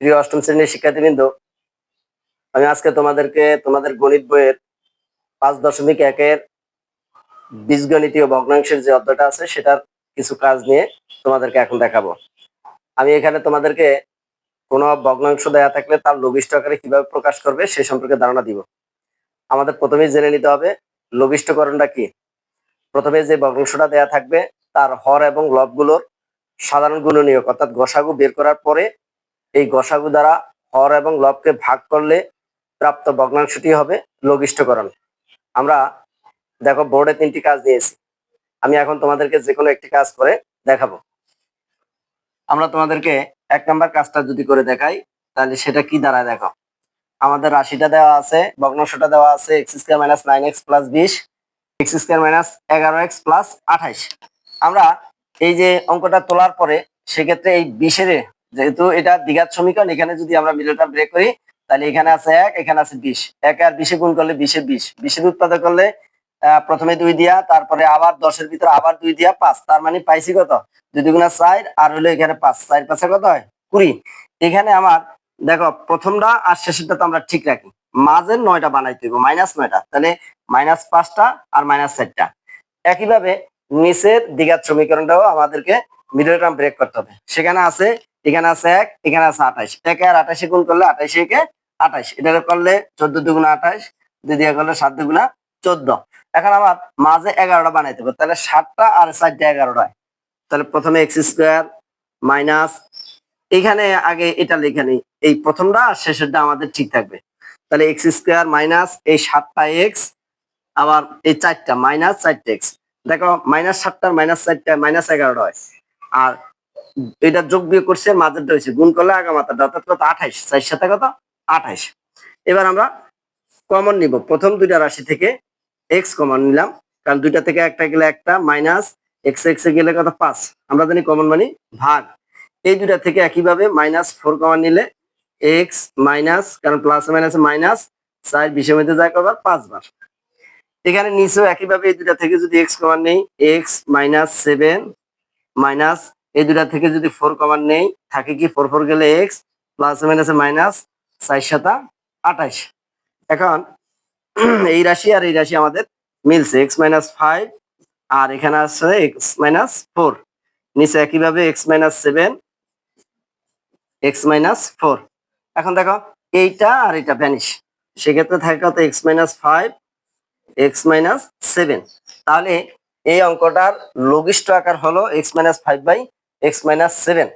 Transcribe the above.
প্রিয় অষ্টম শ্রেণির শিক্ষার্থীবৃন্দ, আমি আজকে তোমাদেরকে, তোমাদের গণিত বইয়ের পাঁচ দশমিক একের বীজগণিতীয় ভগ্নাংশের যে অধ্যায়টা আছে, সেটার কিছু কাজ নিয়ে তোমাদেরকে এখন দেখাবো। আমি এখানে তোমাদেরকে কোনো ভগ্নাংশ দেয়া থাকলে তার লঘিষ্ঠ আকারে কীভাবে প্রকাশ করবে, সে সম্পর্কে ধারণা দিব। আমাদের প্রথমেই জেনে নিতে হবে, লঘিষ্ঠকরণটা কি? প্রথমে যে ভগ্নাংশটা দেয়া থাকবে, তার হর এবং লবগুলোর সাধারণ গুণনীয়ক, অর্থাৎ গসাগু বের করার পরে এই গসাগু দ্বারা হর এবং লবকে ভাগ করলে প্রাপ্ত ভগ্নাংশটি হবে লঘিষ্ঠকরণ। আমরা দেখো বোর্ডে তিনটি কাজ দিয়েছি। আমি এখন তোমাদেরকে যে কোনো একটি কাজ করে দেখাবো। আমরা তোমাদেরকে এক নাম্বার কাজটা যদি করে দেখাই, তাহলে সেটা কি দাঁড়ায় দেখো? আমাদের রাশিটা দেওয়া আছে, ভগ্নাংশটা দেওয়া আছে x square minus nine x plus বিশ এক্স স্কোয়ার মাইনাস এগারো এক্স প্লাস আঠাইশ। আমরা এই যে অঙ্কটা তোলার পরে সেক্ষেত্রে এই বিশের যেহেতু এটা দ্বিঘাত সমীকরণ, এখানে যদি আমরা মিডলটা ব্রেক করি, তাহলে এখানে আছে এক, এখানে আছে বিশ। এক আর বিশে গুণ করলে বিশে বিশ। বিশের উৎপাদক করলে প্রথমে দুই দিয়া, তারপরে আবার দশের ভিতরে আবার দুই দিয়া পাঁচ। তার মানে পাইছি কত? দুই দুগুণা চার, আর হলো এখানে পাঁচ। চার পাঁচে কত হয়? কুড়ি। এখানে আমার, দেখো, প্রথমটা আর শেষেরটা তো আমরা ঠিক রাখি। মাঝের নয়টা বানাইতে হইব মাইনাস নয়টা। তাহলে মাইনাস পাঁচটা আর মাইনাস চারটা। একইভাবে নিচের দ্বিঘাত সমীকরণটাও আমাদেরকে মিডল টার্ম ব্রেক করতে হবে। সেখানে আছে এখানে আছে এক, এখানে আছে আঠাশ। একে আর আঠাশে গুণ করলে আঠাইশে একে আঠাশ। এটা করলে চোদ্দ দুগুণা আঠাশ, দুই করলে সাত দুগুণা চোদ্দ। এখন আমার মাঝে এগারোটা বানাইতে হবে, তাহলে সাতটা আর চারটা এগারোটা। তাহলে প্রথমে এক্স স্কোয়ার মাইনাস, এখানে আগে এটা লেখা নেই। এই প্রথমটা আর শেষেরটা আমাদের ঠিক থাকবে। তাহলে এক্স স্কোয়ার মাইনাস এই সাতটা এক্স, আবার এই চারটা মাইনাস চারটা এক্স। দেখো, মাইনাস সাতটার মাইনাস চারটা, মাইনাস এগারোটা হয়। আর এটা যোগ বিয়োগ করছে মাঝেরটা হয়েছে গুণ করলে আগা মাথাটা, অর্থাৎ কত? আঠাইশ। চার সাথে কত? আঠাইশ। এবার আমরা কমন নিব। প্রথম দুইটা রাশি থেকে এক্স কমন নিলাম, কারণ দুইটা থেকে একটা গেলে একটা মাইনাস এক্স এক্স এ গেলে কত? পাঁচ। আমরা জানি কমন মানে ভাগ। এই দুইটা থেকে একইভাবে মাইনাস ফোর কমন নিলে এক্স মাইনাস কারণ প্লাস মাইনাস মাইনাস চার বিশের মধ্যে যায় কবার পাঁচবার এখানে নিচেও একইভাবে এই দুটা থেকে যদি এক্স কমান নেই এক্স মাইনাস সেভেন মাইনাস এই দুটা থেকে যদি ফোর কমান নেই, থাকে কি ফোর ফোর গেলে এক্স প্লাস মাইনাসে মাইনাস চার সাতা আঠাইশ এখন এই রাশি আর এই রাশি আমাদের মিলছে এক্স মাইনাস ফাইভ আর এখানে আছে এক্স মাইনাস ফোর নিচে একইভাবে x minus seven x minus four এখন দেখো, এইটা আর এটা ভ্যানিশ সেক্ষেত্রে থাকে কত? X minus five x minus seven তাহলে এই অঙ্কটার লঘিষ্ঠ আকার হলো x minus five by x minus seven